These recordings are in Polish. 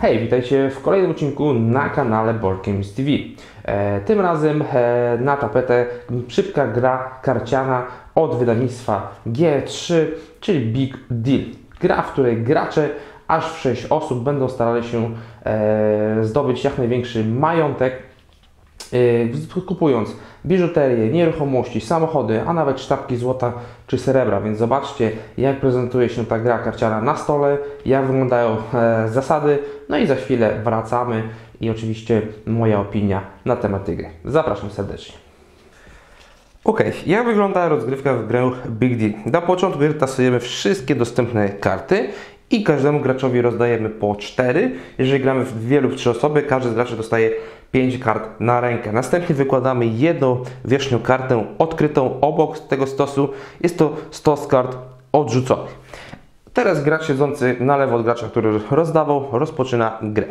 Hej, witajcie w kolejnym odcinku na kanale Board Games TV. E, tym razem e, na tapetę szybka gra karciana od wydawnictwa G3, czyli Big Deal. Gra, w której gracze aż w 6 osób będą starali się e, zdobyć jak największy majątek kupując biżuterię, nieruchomości, samochody, a nawet sztabki złota czy srebra. Więc zobaczcie, jak prezentuje się ta gra karciana na stole, jak wyglądają e, zasady. No i za chwilę wracamy i oczywiście moja opinia na temat tej gry. Zapraszam serdecznie. Ok, jak wygląda rozgrywka w grę Big Deal? Na początku gry tasujemy wszystkie dostępne karty i każdemu graczowi rozdajemy po 4. Jeżeli gramy w dwie lub trzy osoby, każdy z graczy dostaje 5 kart na rękę. Następnie wykładamy jedną wierzchnią kartę odkrytą obok tego stosu. Jest to stos kart odrzuconych. Teraz gracz siedzący na lewo od gracza, który rozdawał, rozpoczyna grę.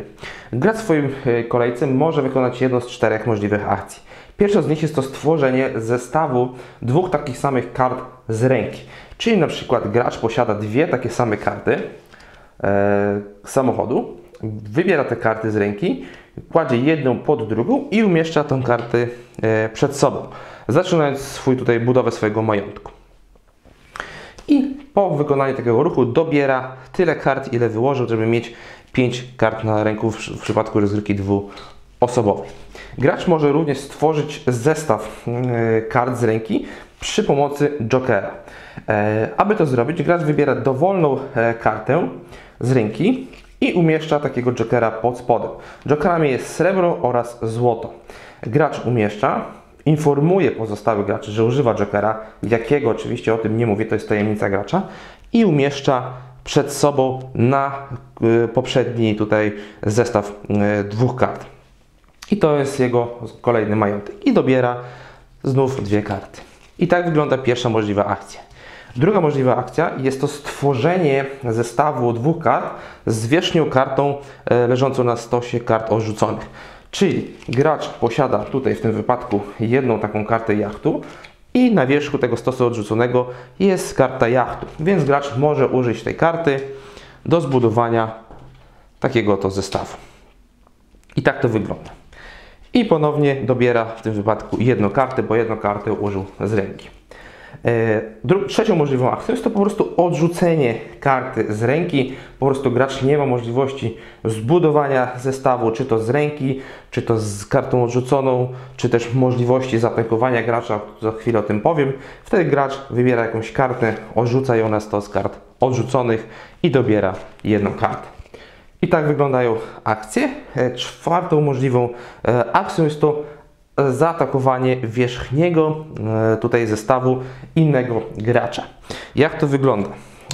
Gracz w swoim e, kolejce może wykonać jedną z czterech możliwych akcji. Pierwsza z nich jest to stworzenie zestawu dwóch takich samych kart z ręki. Czyli na przykład gracz posiada dwie takie same karty samochodu, wybiera te karty z ręki, kładzie jedną pod drugą i umieszcza tę kartę e, przed sobą, zaczynając swój tutaj budowę swojego majątku. I po wykonaniu takiego ruchu dobiera tyle kart, ile wyłożył, żeby mieć 5 kart na ręku w, przypadku rozgrywki dwuosobowej. Gracz może również stworzyć zestaw e, kart z ręki przy pomocy Jokera. E, aby to zrobić, gracz wybiera dowolną kartę z ręki i umieszcza takiego jokera pod spodem. Jokerami jest srebro oraz złoto. Gracz umieszcza, informuje pozostałych graczy, że używa jokera, jakiego oczywiście o tym nie mówię, to jest tajemnica gracza, i umieszcza przed sobą na y, poprzedni tutaj zestaw y, dwóch kart. I to jest jego kolejny majątek. I dobiera znów dwie karty. I tak wygląda pierwsza możliwa akcja. Druga możliwa akcja jest to stworzenie zestawu dwóch kart z wierzchnią kartą e, leżącą na stosie kart odrzuconych. Czyli gracz posiada tutaj w tym wypadku jedną taką kartę jachtu i na wierzchu tego stosu odrzuconego jest karta jachtu, więc gracz może użyć tej karty do zbudowania takiego to zestawu. I tak to wygląda. I ponownie dobiera w tym wypadku jedną kartę, bo jedną kartę użył z ręki. E, trzecią możliwą akcją jest to po prostu odrzucenie karty z ręki. Po prostu gracz nie ma możliwości zbudowania zestawu, czy to z ręki, czy to z kartą odrzuconą, czy też możliwości zaatakowania gracza, za chwilę o tym powiem. Wtedy gracz wybiera jakąś kartę, odrzuca ją na stos kart odrzuconych i dobiera jedną kartę. I tak wyglądają akcje. E, czwartą możliwą e, akcją jest to zaatakowanie wierzchniego e, tutaj zestawu innego gracza. Jak to wygląda?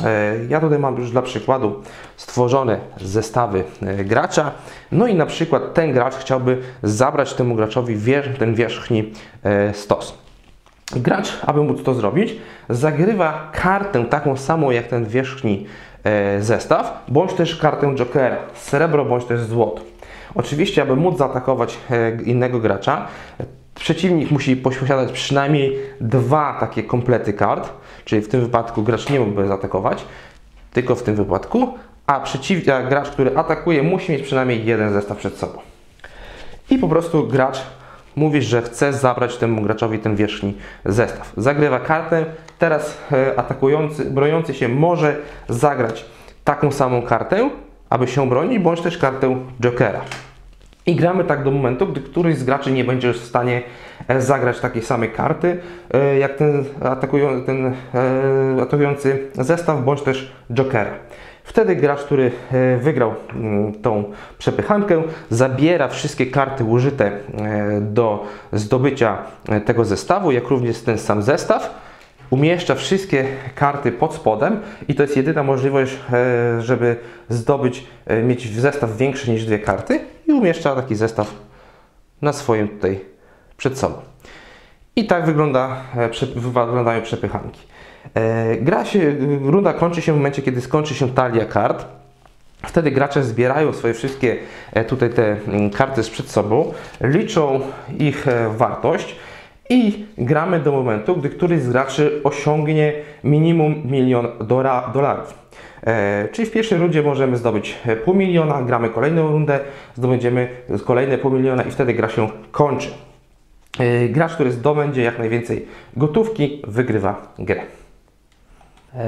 E, ja tutaj mam już dla przykładu stworzone zestawy e, gracza. No i na przykład ten gracz chciałby zabrać temu graczowi ten wierzchni stos. Gracz, aby móc to zrobić, zagrywa kartę taką samą jak ten wierzchni zestaw, bądź też kartę Jokera, srebro bądź też złoto. Oczywiście, aby móc zaatakować e, innego gracza, przeciwnik musi posiadać przynajmniej dwa takie komplety kart, czyli w tym wypadku gracz nie mógłby zaatakować, tylko w tym wypadku, a przeciw, a gracz, który atakuje, musi mieć przynajmniej jeden zestaw przed sobą. I po prostu gracz mówi, że chce zabrać temu graczowi ten wierzchni zestaw. Zagrywa kartę, teraz e, atakujący, broniący się może zagrać taką samą kartę, aby się bronić, bądź też kartę Jokera. I gramy tak do momentu, gdy któryś z graczy nie będzie już w stanie e, zagrać takiej samej karty, e, jak ten, atakują, ten e, atakujący zestaw, bądź też Jokera. Wtedy gracz, który wygrał mm, tą przepychankę, zabiera wszystkie karty użyte do zdobycia tego zestawu, jak również ten sam zestaw umieszcza wszystkie karty pod spodem i to jest jedyna możliwość, e, żeby zdobyć, e, mieć zestaw większy niż dwie karty i umieszcza taki zestaw na swoim tutaj przed sobą. I tak wygląda, e, wyglądają przepychanki. Gra się, runda kończy się w momencie, kiedy skończy się talia kart. Wtedy gracze zbierają swoje wszystkie tutaj te mm, karty przed sobą, liczą ich wartość i gramy do momentu, gdy któryś z graczy osiągnie minimum milion dora- dolarów. E, czyli w pierwszej rundzie możemy zdobyć e, pół miliona, gramy kolejną rundę, zdobędziemy kolejne pół miliona i wtedy gra się kończy. E, gracz, który zdobędzie jak najwięcej gotówki, wygrywa grę.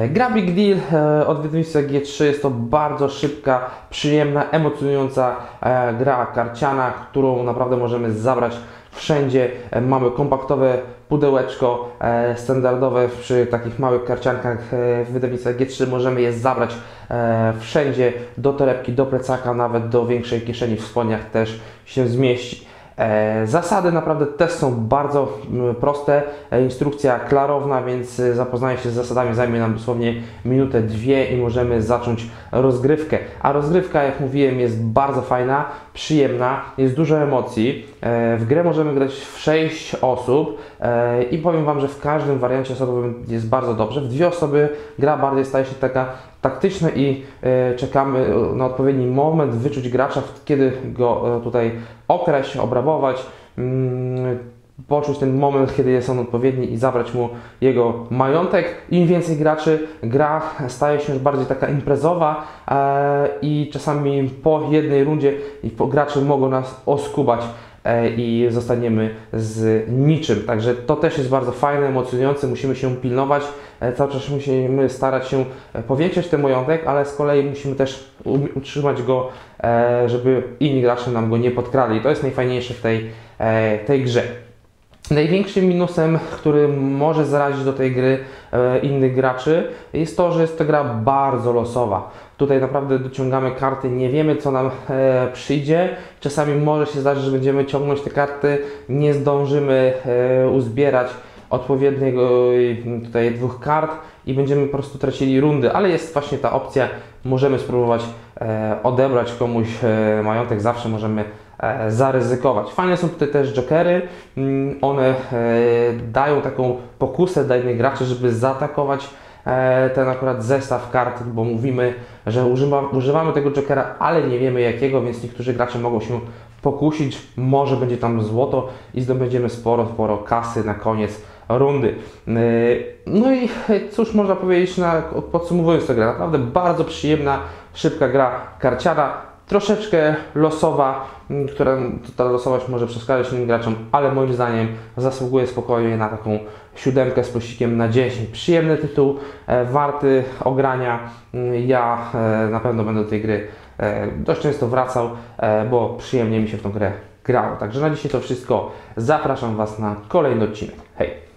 Gra Big Deal od wydawnictwa G3 jest to bardzo szybka, przyjemna, emocjonująca gra karciana, którą naprawdę możemy zabrać wszędzie. E, Mamy kompaktowe pudełeczko e, standardowe przy takich małych karciankach e, wydawnictwa G3 możemy je zabrać wszędzie, do torebki, do plecaka, nawet do większej kieszeni w spodniach też się zmieści. Zasady naprawdę też są bardzo proste, instrukcja klarowna, więc zapoznanie się z zasadami zajmie nam dosłownie minutę, dwie i możemy zacząć rozgrywkę. A rozgrywka, jak mówiłem, jest bardzo fajna, przyjemna, jest dużo emocji. E, W grę możemy grać w 6 osób e, i powiem Wam, że w każdym wariancie osobowym jest bardzo dobrze. W dwie osoby gra bardziej staje się taka taktyczna i e, czekamy na odpowiedni moment, wyczuć gracza, kiedy go tutaj okraść, obrabować, mm, poczuć ten moment, kiedy jest on odpowiedni i zabrać mu jego majątek. Im więcej graczy, gra staje się już bardziej taka imprezowa e, i czasami po jednej rundzie gracze mogą nas oskubać e, i zostaniemy z niczym. Także to też jest bardzo fajne, emocjonujące, musimy się pilnować. E, Cały czas musimy starać się e, powiększać ten majątek, ale z kolei musimy też um- utrzymać go, e, żeby inni gracze nam go nie podkradli. To jest najfajniejsze w tej, tej grze. Największym minusem, który może zarazić do tej gry e, innych graczy, jest to, że jest to gra bardzo losowa. Tutaj naprawdę dociągamy karty, nie wiemy co nam e, przyjdzie. Czasami może się zdarzyć, że będziemy ciągnąć te karty, nie zdążymy e, uzbierać odpowiedniego e, tutaj dwóch kart i będziemy po prostu tracili rundy, ale jest właśnie ta opcja, możemy spróbować e, odebrać komuś e, majątek, zawsze możemy zaryzykować. Fajne są tutaj też jokery, Mm, one e, dają taką pokusę dla innych graczy, żeby zaatakować e, ten akurat zestaw kart, bo mówimy, że używa, używamy tego jokera, ale nie wiemy jakiego, więc niektórzy gracze mogą się pokusić, może będzie tam złoto i zdobędziemy sporo, sporo kasy na koniec rundy. No i cóż można powiedzieć na, podsumowując tę grę, naprawdę bardzo przyjemna, szybka gra karciana, troszeczkę losowa, która ta losowość może przeszkadzać innym graczom, ale moim zdaniem zasługuje spokojnie na taką siódemkę z plusikiem na 10. Przyjemny tytuł, e, warty ogrania. Ja e, na pewno będę do tej gry e, dość często wracał, bo przyjemnie mi się w tą grę grało. Także na dzisiaj to wszystko. Zapraszam Was na kolejny odcinek. Hej!